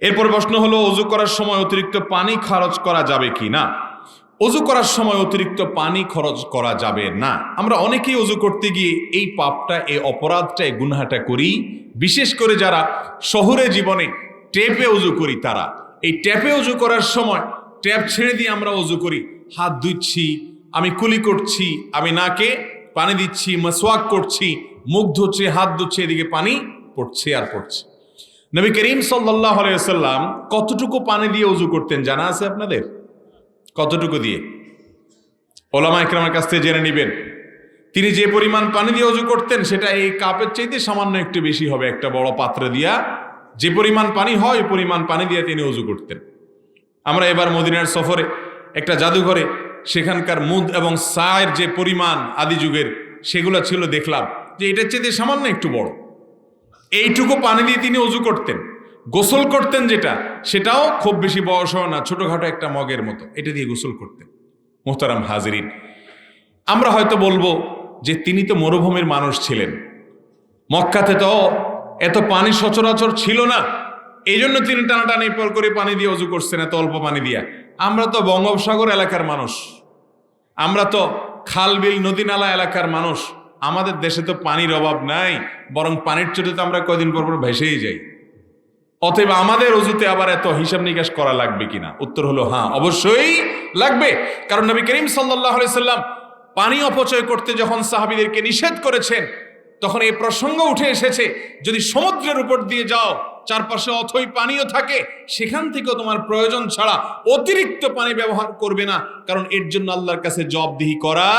এরপর প্রশ্ন হলো, অজু করার সময় অতিরিক্ত পানি খরচ করা যাবে কি না? অজু করার সময় অতিরিক্ত পানি খরচ করা যাবে না। আমরা অনেকেই অজু করতে গিয়ে এই পাপটা এই অপরাধটা এই গুনহাটা করি। বিশেষ করে যারা শহরে জীবনে টেপে অজু করি তারা। এই ট্যাপে অজু করার সময় ট্যাপ ছেড়ে দিয়ে আমরা অজু করি। হাত ধুচ্ছি, আমি কুলি করছি, আমি নাকে পানি দিচ্ছি, মাসওয়াক করছি, মুখ ধুচ্ছি, হাত ধুচ্ছি, এদিকে পানি পড়ছে আর পড়ছে। নবী করিম সাল্লাহ আলাইসাল্লাম কতটুকু পানি দিয়ে উজু করতেন জানা আছে আপনাদের? কতটুকু দিয়ে? ওলামা ইকরামের কাছ থেকে জেনে নেবেন। তিনি যে পরিমাণ পানি দিয়ে উজু করতেন, সেটা এই কাপের চাইতে সামান্য একটু বেশি হবে, একটা বড় পাত্র দিয়া। যে পরিমাণ পানি হয় পরিমাণ পানি দিয়ে তিনি উজু করতেন। আমরা এবার মদিনার সফরে, একটা জাদুঘরে, সেখানকার মুদ এবং সায়ের যে পরিমাণ আদি যুগের, সেগুলো ছিল দেখলাম যে এটার চেয়ে সামান্য একটু বড়। এইটুকু পানি দিয়ে তিনি অজু করতেন। গোসল করতেন যেটা, সেটাও খুব বেশি বয়স হয় না, ছোটখাটো একটা মগের মতো। এটা দিয়ে গোসল করতেন। মোহতারাম হাজরিন, আমরা হয়তো বলব যে তিনি তো মরুভূমির মানুষ ছিলেন। মক্কাতে তো এত পানি সচরাচর ছিল না। এই জন্য তিনি টানাটানি পর করে পানি দিয়ে অজু করছেন, এত অল্প পানি দিয়া। আমরা তো বঙ্গোপসাগর এলাকার মানুষ। আমরা তো খাল বিল নদী নালা এলাকার মানুষ। আমাদের দেশে তো পানির অভাব নাই, বরং পানির চোটে তো আমরা কয়দিন পর পর ভেসেই যাই। অতএব আমাদের অজুতে আবার এত হিসাব নিকাশ করা লাগবে কিনা? উত্তর হলো হ্যাঁ অবশ্যই লাগবে। কারণ নবী করিম সাল্লাহ সাল্লাম পানি অপচয় করতে যখন সাহাবিদেরকে নিষেধ করেছেন, তখন এই প্রসঙ্গ উঠে এসেছে, যদি সমুদ্রের উপর দিয়ে যাও, চারপাশে অথই পানিও থাকে, সেখান থেকেও তোমার প্রয়োজন ছাড়া অতিরিক্ত পানি ব্যবহার করবে না, কারণ এর জন্য আল্লাহর কাছে জবাবদিহি করা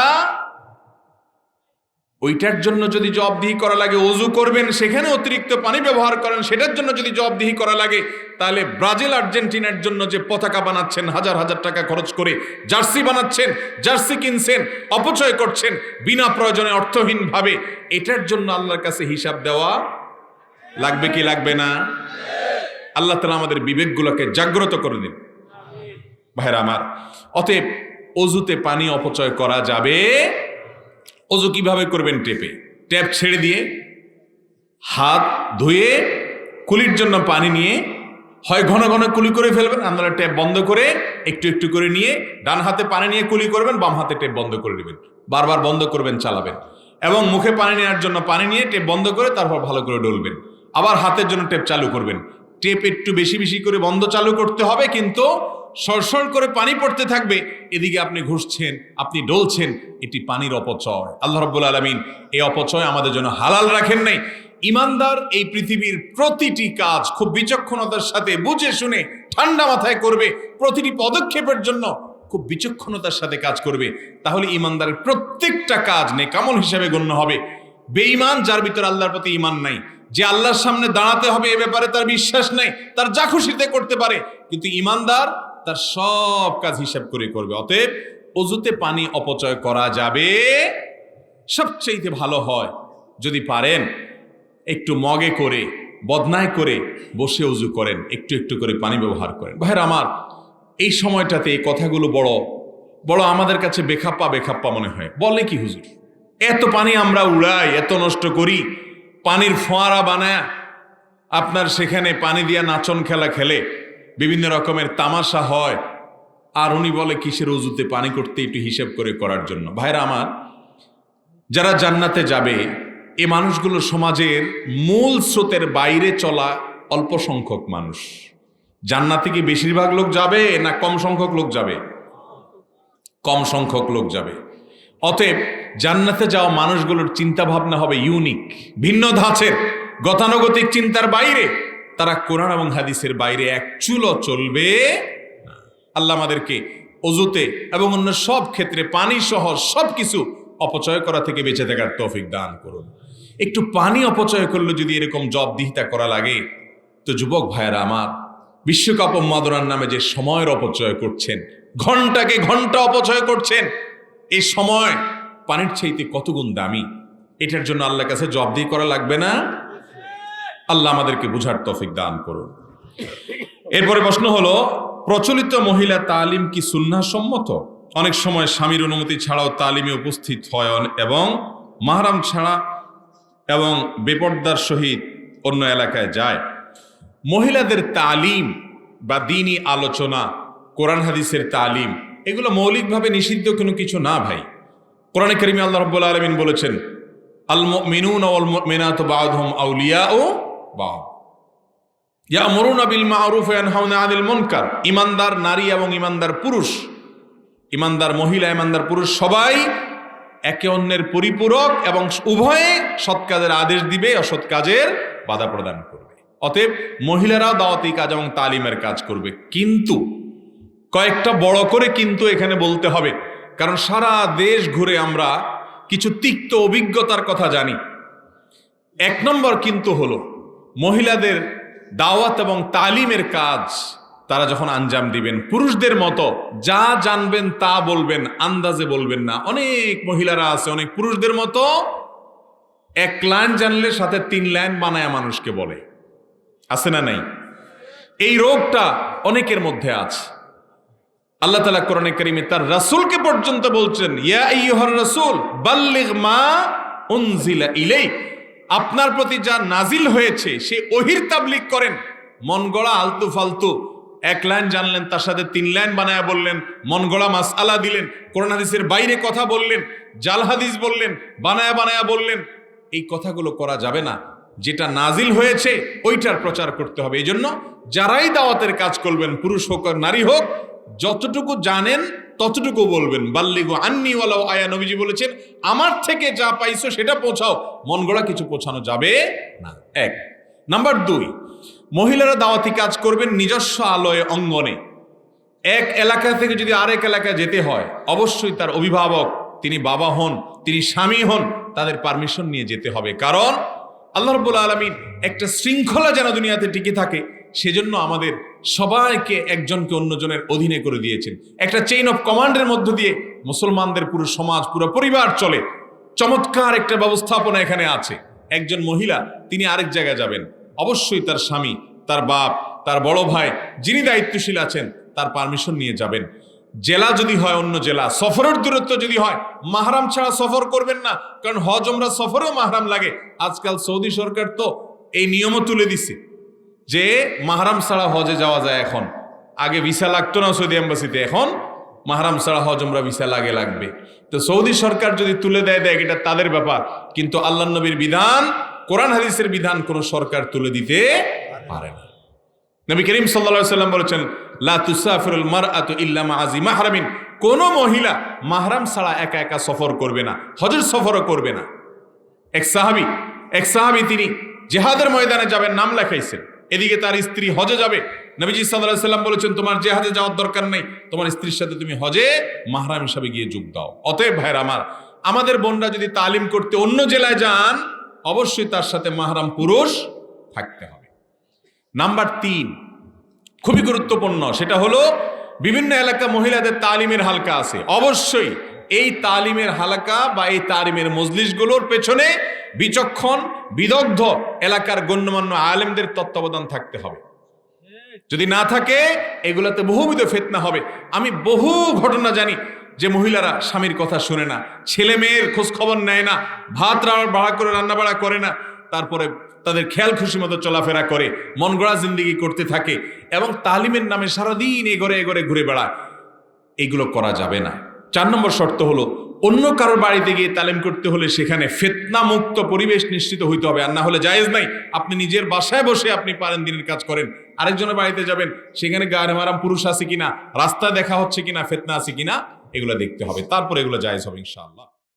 ওইটার জন্য যদি জবাবদিহি করা লাগে, অজু করবেন সেখানে অতিরিক্ত পানি ব্যবহার করেন, সেটার জন্য যদি জবাবদিহি করা লাগে, তাহলে ব্রাজিল, আর্জেন্টিনার জন্য যে পতাকা বানাচ্ছেন, হাজার হাজার টাকা খরচ করে, জার্সি বানাচ্ছেন, জার্সি কিনছেন, অপচয় করছেন, বিনা প্রয়োজনে অর্থহীনভাবে, এটার জন্য আল্লাহর কাছে হিসাব দেওয়া লাগবে কি লাগবে না? আল্লাহ তালা আমাদের বিবেকগুলোকে জাগ্রত করে দিন। ভাইরা আমার, অতএব অজুতে পানি অপচয় করা যাবে অজু কীভাবে করবেন টেপে? ট্যাপ ছেড়ে দিয়ে হাত ধুয়ে কুলির জন্য পানি নিয়ে হয় ঘন ঘন কুলি করে ফেলবেন আপনারা ট্যাপ বন্ধ করে একটু একটু করে নিয়ে ডান হাতে পানি নিয়ে কুলি করবেন, বাম হাতে ট্যাপ বন্ধ করে নেবেন, বারবার বন্ধ করবেন, চালাবেন এবং মুখে পানি নেওয়ার জন্য পানি নিয়ে টেপ বন্ধ করে তারপর ভালো করে ডলবেন। আবার হাতের জন্য টেপ চালু করবেন। টেপ একটু বেশি বেশি করে বন্ধ চালু করতে হবে, কিন্তু সরসর করে পানি পড়তে থাকবে। এদিকে আপনি ঘুষছেন আপনি ডলছেন, এটি পানির অপচয়। আল্লাহ রব্বুল আলমিন এই অপচয় আমাদের জন্য হালাল রাখেন নাই। ইমানদার এই পৃথিবীর প্রতিটি কাজ খুব বিচক্ষণতার সাথে বুঝে শুনে ঠান্ডা মাথায় করবে, প্রতিটি পদক্ষেপের জন্য খুব বিচক্ষণতার সাথে কাজ করবে। তাহলে ইমানদারের প্রত্যেকটা কাজ নেকামল হিসাবে গণ্য হবে। বেঈমান, যার ভিতর আল্লাহর প্রতি ইমান নাই, যে আল্লাহর সামনে দাঁড়াতে হবে এ ব্যাপারে তার বিশ্বাস নাই, তার যা খুশিতে করতে পারে। কিন্তু ইমানদার তার সব কাজ হিসাব করে করবে। অতএব অজুতে পানি অপচয় করা যাবে। সবচেয়ে ভালো হয় যদি পারেন একটু মগে করে, বদনায় করে বসে উজু করেন, একটু একটু করে পানি ব্যবহার করেন। ভাইয়ের আমার, এই সময়টাতে এই কথাগুলো বড় বড় আমাদের কাছে বেখাপ্পা বেখাপ্পা মনে হয়। বলে কি হুজুর? এত পানি আমরা উড়াই, এত নষ্ট করি, পানির ফোয়ারা বানায় আপনার সেখানে পানি দিয়া নাচন খেলা খেলে বিভিন্ন রকমের তামাশা হয়। আর উনি বলে, কিসের উজুতে পানি করতে একটু হিসেব করে করার জন্য? ভাইরা আমার, যারা জান্নাতে যাবে, এ মানুষগুলো সমাজের মূল স্রোতের বাইরে চলা অল্প সংখ্যক মানুষ। জান্নাতে কি বেশিরভাগ লোক যাবে, না কম সংখ্যক লোক যাবে? কম সংখ্যক লোক যাবে। অতএব জান্নাতে যাওয়া মানুষগুলোর চিন্তা ভাবনা হবে ইউনিক, ভিন্ন ধাঁচের, গতানুগতিক চিন্তার বাইরে। তারা কোরআন এবং হাদিসের বাইরে এক চুলো চলবে আল্লাহ আমাদেরকে অজুতে এবং অন্য সব ক্ষেত্রে পানি সহ সব কিছু অপচয় করা থেকে বেঁচে থাকার তৌফিক দান করুন। একটু পানি অপচয় করলে যদি এরকম জবদিহিতা করা লাগে, তো যুবক ভাইয়েরা আমার, বিশ্বকাপ উন্মাদনার নামে যে সময়ের অপচয় করছেন, ঘন্টাকে ঘণ্টা অপচয় করছেন, এই সময় পানির চাইতে কত গুণ দামি? এটার জন্য আল্লাহর কাছে জবদিহি করা লাগবে না? আল্লাহ আমাদেরকে বুঝার তফিক দান করুন। এরপরে প্রশ্ন হলো, প্রচলিত মহিলা তালিম কি সুন্না সম্মত? অনেক সময় স্বামীর অনুমতি ছাড়াও তালিমে উপস্থিত হয় এবং মাহারাম ছাড়া এবং বেপর্দার সহিত অন্য এলাকায় যায়। মহিলাদের তালিম বা দিনই আলোচনা, কোরআন হাদিসের তালিম, এগুলো মৌলিকভাবে নিষিদ্ধ কোনো কিছু না ভাই। কোরআন করিমি আল্লাহ রব্বুল আলমিন বলেছেন আল মিনুন মিনাত বাদহম আউলিয়া ও বাদ ইয়ামুরুনা বিল মারুফ ওয়া ইয়ানহাউনা আনিল মুনকার। ইমানদার নারী এবং ইমানদার পুরুষ। ইমানদার মহিলা, ইমানদার পুরুষ সবাই একে অন্যের পরিপূরক এবং উভয়ে সৎ কাজের আদেশ দিবে, অসৎ কাজের বাধা প্রদান করবে। অতএব মহিলারাও দাওয়াতি কাজ এবং তালিমের কাজ করবে। কিন্তু কয়েকটা বড় করে কিন্তু এখানে বলতে হবে, কারণ সারা দেশ ঘুরে আমরা কিছু তিক্ত অভিজ্ঞতার কথা জানি। এক নম্বর কিন্তু হলো মহিলাদের দাওয়াত এবং তালিমের কাজ, তারা যখন আঞ্জাম দিবেন, পুরুষদের মতো যা জানবেন তা বলবেন, আন্দাজে বলবেন না। অনেক মহিলারা আছে, অনেক পুরুষদের মতো এক লাইন জানলে সাথে তিন লাইন বানায় মানুষকে বলে। আছে না নাই? এই রোগটা অনেকের মধ্যে আছে। আল্লাহ তালা কোরআনে করিমে তার রাসূলকে পর্যন্ত বলছেন, ইয়া ইহর রাসূল, বাল্লিগ মা উনজিলা ইলাইক। আপনার প্রতি যা নাজিল হয়েছে, সে ওহির তাবলিগ করেন। মন গড়া আলতু ফালতু। এক লাইন জানলেন, তার সাথে তিন লাইন বানায় বললেন, মন গড়া মাসআলা দিলেন, কোরআন হাদিসের বাইরে কথা বললেন, জাল হাদিস বললেন, বানায়া বানায়া বললেন। এই কথাগুলো করা যাবে না। যেটা নাজিল হয়েছে, ওইটার প্রচার করতে হবে। এই জন্য যারাই দাওয়াতের কাজ করবেন, পুরুষ হোক আর নারী হোক, যতটুকু জানেন ততটুকু বলবেন। বাল্লিগো আন্নি ওয়ালাও আয়া, নবীজি বলেছেন, আমার থেকে যা পাইছো সেটা পৌঁছাও। মন গড়া কিছু পৌঁছানো যাবে না। এক। নাম্বার দুই, মহিলারা দাওয়াতি কাজ করবেন নিজস্ব আলয়ে, অঙ্গনে। এক এলাকা থেকে যদি আরেক এলাকায় যেতে হয়, অবশ্যই তার অভিভাবক, তিনি বাবা হন, তিনি স্বামী হন, তাদের পারমিশন নিয়ে যেতে হবে। কারণ, আল্লাহ রব্বুল আলমিন একটা শৃঙ্খলা যেন দুনিয়াতে টিকে থাকে সেজন্য আমাদের সবাইকে একজনকে অন্যজনের অধীনে করে দিয়েছেন। একটা চেইন অফ কমান্ডের মধ্য দিয়ে মুসলমানদের পুরো সমাজ, পুরো পরিবার চলে। চমৎকার একটা ব্যবস্থাপনা এখানে আছে। একজন মহিলা, তিনি আরেক জায়গায় যাবেন। অবশ্যই তার স্বামী, তার বাপ, তার বড় ভাই, যিনি দায়িত্বশীল আছেন, তার পারমিশন নিয়ে যাবেন। জেলা যদি হয় অন্য জেলা, সফরের দূরত্ব যদি হয়, মাহরাম ছাড়া সফর করবেন না। কারণ হজ আমরা সফরেও মাহরাম লাগে। আজকাল সৌদি সরকার তো এই নিয়মও তুলে দিছে। যে মাহরাম ছাড়া হজে যাওয়া যায় এখন। আগে ভিসা লাগতো না সৌদি এম্বাসিতে, এখন মাহরাম ছাড়া হজ আমরা ভিসা লাগে লাগবে। তো সৌদি সরকার যদি তুলে দেয় দেয় এটা তাদের ব্যাপার, কিন্তু আল্লাহ নবীর বিধান, কোরআন হাদিসের বিধান কোনো সরকার তুলে দিতে পারে না। নবী করিম সাল্লা সাল্লাম বলেছেন, লা তুসাফিরুল মারআতু ইল্লা মাআজি মাহরামিন। কোন মহিলা মাহরাম ছাড়া একা একা সফর করবে না, হজের সফরও করবে না। এক সাহাবি এক সাহাবি তিনি জেহাদের ময়দানে যাবেন, নাম লেখাইছেন। এদিকে তার স্ত্রী হজে যাবে। নবীজি সাল্লাম বলেছেন, তোমার জেহাদে যাওয়ার দরকার নেই। তোমার স্ত্রীর সাথে তুমি হজে মাহরাম হিসাবে গিয়ে যোগ দাও। অতএব ভাইর আমার, আমাদের বোনরা যদি তালিম করতে অন্য জেলায় যান, অবশ্যই তার সাথে মাহরাম পুরুষ থাকতে হবে। নাম্বার তিন, খুবই গুরুত্বপূর্ণ, সেটা হলো বিভিন্ন এলাকা মহিলাদের তালিমের হালকা আছে। অবশ্যই এই তালিমের হালকা বা এই তালিমের মজলিসগুলোর পেছনে বিচক্ষণ, বিদগ্ধ এলাকার গণ্যমান্য আলেমদের তত্ত্বাবধান থাকতে হবে। যদি না থাকে, এগুলোতে বহুবিধ ফেতনা হবে। আমি বহু ঘটনা জানি যে মহিলারা স্বামীর কথা শুনে না, ছেলে মেয়ের খোঁজ খবর নেয় না, ভাত বাড়া করে, রান্না বাড়া করে না, তারপরে তাদের খেয়াল খুশি মতো চলাফেরা করে, মন গড়া জিন্দিগি করতে থাকে এবং তালিমের নামে সারাদিন এ ঘরে এ ঘরে ঘুরে বেড়ায়। এগুলো করা যাবে না। চার নম্বর শর্ত হলো, অন্য কারোর বাড়িতে গিয়ে তালিম করতে হলে সেখানে ফেতনা মুক্ত পরিবেশ নিশ্চিত হইতে হবে, আর না হলে জায়েজ নাই। আপনি নিজের বাসায় বসে আপনি পারেন দিনের কাজ করেন। আরেকজনের বাড়িতে যাবেন, সেখানে গায়ে মারাম পুরুষ আছে কিনা রাস্তা দেখা হচ্ছে কিনা, ফেতনা আছে কিনা, এগুলো দেখতে হবে। তারপর এগুলো জায়েজ হবে ইনশাআল্লাহ।